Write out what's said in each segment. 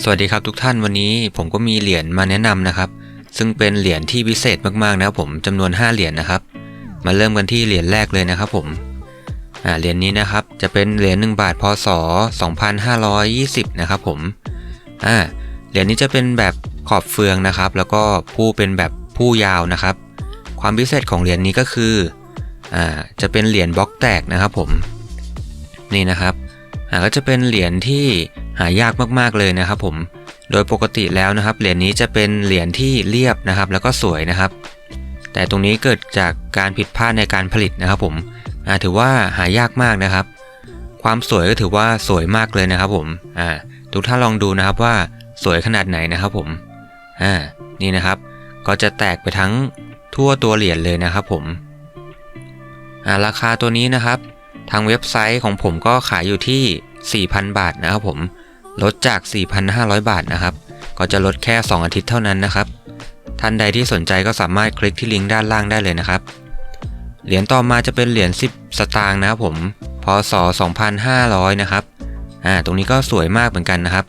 สวัสดีครับทุกท่านวันนี้ผมก็มีเหรียญมาแนะนำนะครับ ซึ่งเป็นเหรียญที่พิเศษมากๆนะครับผมจำนวน 5 เหรียญนะครับ มาเริ่มกันที่เหรียญแรกเลยนะครับผมเหรียญนี้นะครับจะเป็นเหรียญ1บาทพศ 2520 นะครับผมเหรียญนี้จะเป็นแบบขอบเฟืองนะครับ แล้วก็ผู้เป็นแบบผู้ยาวนะครับ ความพิเศษของเหรียญนี้ก็คืออจะเป็นเหรียญบล็อกแตกนะครับผมนี่นะครับก็จะเป็นเหรียญที่ หายากมากๆเลยนะครับผม โดยปกติแล้วนะครับ เหรียญนี้จะเป็นเหรียญที่เรียบนะครับ แล้วก็สวยนะครับ แต่ตรงนี้เกิดจากการผิดพลาดในการผลิตนะครับ ผมถือว่าหายากมากนะครับ ความสวยก็ถือว่าสวยมากเลยนะครับ ผมทุกท่านลองดูนะครับว่าสวยขนาดไหนนะครับผมนี่นะครับ ก็จะแตกไปทั้งทั่วตัวเหรียญเลยนะครับ ผมราคาตัวนี้นะครับ ทางเว็บไซต์ของผมก็ขายอยู่ที่ 4,000 บาทนะครับผม ลดจาก 4,500 บาทนะครับ ก็จะลดแค่ 2 อาทิตย์เท่านั้นนะครับ ท่านใดที่สนใจก็สามารถคลิกที่ลิงก์ด้านล่างได้เลยนะครับ เหรียญต่อมาจะเป็นเหรียญ 10 สตางค์นะครับผม พศ 2500 นะครับ อ่า ตรงนี้ก็สวยมากเหมือนกันนะครับ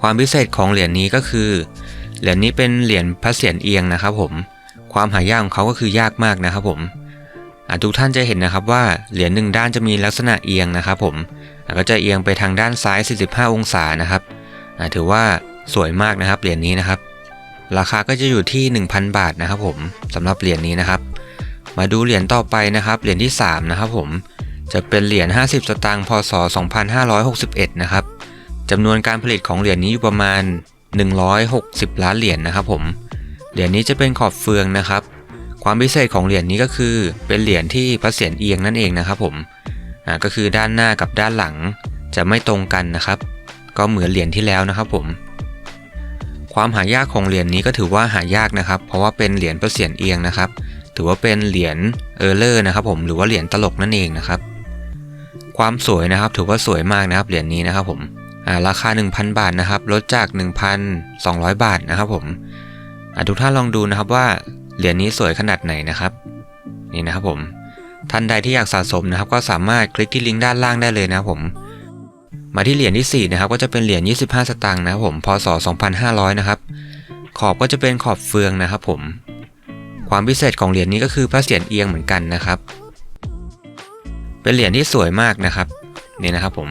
ความพิเศษของเหรียญนี้ก็คือ เหรียญนี้เป็นเหรียญพระเศียรเอียงนะครับผม ความหายากของเขาก็คือยากมากนะครับผม ทุกท่านจะเห็นนะครับว่าเหรียญหนึ่งด้านจะมีลักษณะเอียงนะครับผมก็จะเอียงไปทางด้านซ้าย 45 องศานะครับถือว่าสวยมากนะครับเหรียญนี้นะครับ ราคาก็จะอยู่ที่ 1,000 บาทนะครับผมสำหรับเหรียญนี้นะครับ มาดูเหรียญต่อไปนะครับเหรียญที่ 3 นะครับผมจะเป็นเหรียญ 50 สตางค์พศ 2561 นะครับจำนวนการผลิตของเหรียญนี้อยู่ประมาณ 160 ล้านเหรียญนะครับผมเหรียญนี้จะเป็นขอบเฟืองนะครับ ความพิเศษของเหรียญนี้ก็คือเป็นเหรียญที่พระเศียรเอียงนั่นเองนะครับผมอ่าก็คือด้านหน้ากับด้านหลังจะไม่ตรงกันนะครับ ก็เหมือนเหรียญที่แล้วนะครับผม ความหายากของเหรียญนี้ก็ถือว่าหายากนะครับ เพราะว่าเป็นเหรียญพระเศียรเอียงนะครับ ถือว่าเป็นเหรียญเออร์เลอร์นะครับ ผมหรือว่าเหรียญตลกนั่นเองนะครับ ความสวยนะครับถือว่าสวยมากนะครับเหรียญนี้นะครับผมอ่าราคา 1,000 บาทนะครับลดจาก 1,200 บาทนะครับผมอ่าทุกท่านลองดูนะครับว่า เหรียญนี้สวยขนาดไหนนะครับ นี่นะครับผม ท่านใดที่อยากสะสมนะครับ ก็สามารถคลิกที่ลิงก์ด้านล่างได้เลยนะครับผม มาที่เหรียญที่4นะครับก็จะเป็นเหรียญ25 สตางค์นะครับผมพศ 2500 นะครับ ขอบก็จะเป็นขอบเฟืองนะครับ ผม ความพิเศษของเหรียญนี้ก็คือพระเศียรเอียงเหมือนกันนะครับ เป็นเหรียญที่สวยมากนะครับนี่นะครับผม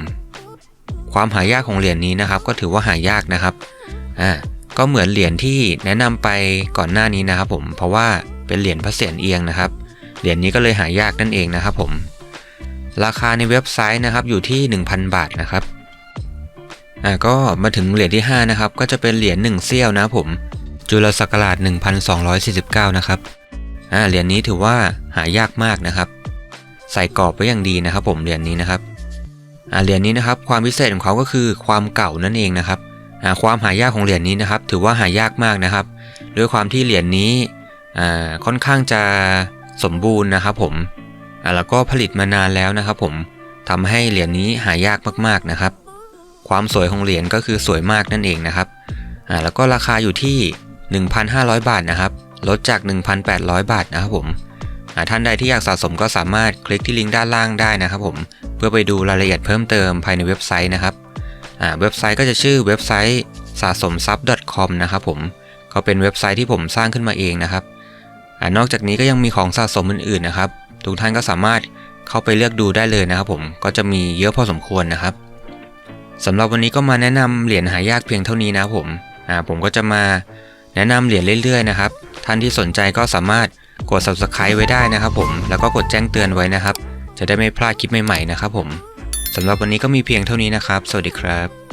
ความหายากของเหรียญนี้นะครับ ก็ถือว่าหายากนะครับอ่า ก็เหมือนเหรียญที่แนะนำไปก่อนหน้านี้นะครับผมเพราะว่าเป็นเหรียญพระเศียรเอียงนะครับ เหรียญนี้ก็เลยหายากนั่นเองนะครับผม ราคาในเว็บไซต์นะครับอยู่ที่ 1,000 บาทนะครับอ่าก็มาถึงเหรียญที่ 5 นะครับ ก็จะเป็นเหรียญ1เซี่ยวนะผม จุลศักราช1249 นะครับอ่าเหรียญนี้ถือว่าหายากมากนะครับ ใส่กรอบไว้อย่างดีนะครับ ผมเหรียญนี้นะครับอ่าเหรียญนี้นะครับ ความพิเศษของเขาก็คือความเก่านั่นเองนะครับ ความหายากของเหรียญนี้นะครับ ถือว่าหายากมากนะครับด้วยความที่เหรียญนี้ค่อนข้างจะสมบูรณ์นะครับผมแล้วก็ผลิตมานานแล้วนะครับผมทำให้เหรียญนี้หายากมากๆนะครับ ความสวยของเหรียญก็คือสวยมากนั่นเองนะครับแล้วก็ราคาอยู่ที่ 1,500 บาทนะครับ ลดจาก 1,800 บาทนะครับผมท่านใดที่อยากสะสมก็สามารถคลิกที่ลิงก์ด้านล่างได้นะครับผมเพื่อไปดูรายละเอียดเพิ่มเติมภายในเว็บไซต์นะครับ เว็บไซต์ก็จะชื่อเว็บไซต์สะสมทรัพย์ .com นะครับผมก็เป็นเว็บไซต์ที่ผมสร้างขึ้นมาเองนะครับอนอกจากนี้ก็ยังมีของสะสมอื่นๆนะครับ ทุกท่านก็สามารถเข้าไปเลือกดูได้เลยนะครับผมก็จะมีเยอะพอสมควรนะครับสำหรับวันนี้ก็มาแนะนำเหรียญหายากเพียงเท่านี้นะครับผมผมก็จะมาแนะนำเหรียญเรื่อยๆนะครับ ท่านที่สนใจก็สามารถกด subscribe ไว้ได้นะครับผมแล้วก็กดแจ้งเตือนไว้นะครับ จะได้ไม่พลาดคลิปใหม่ๆนะครับผม สำหรับวันนี้ก็มีเพียงเท่านี้นะครับ สวัสดีครับ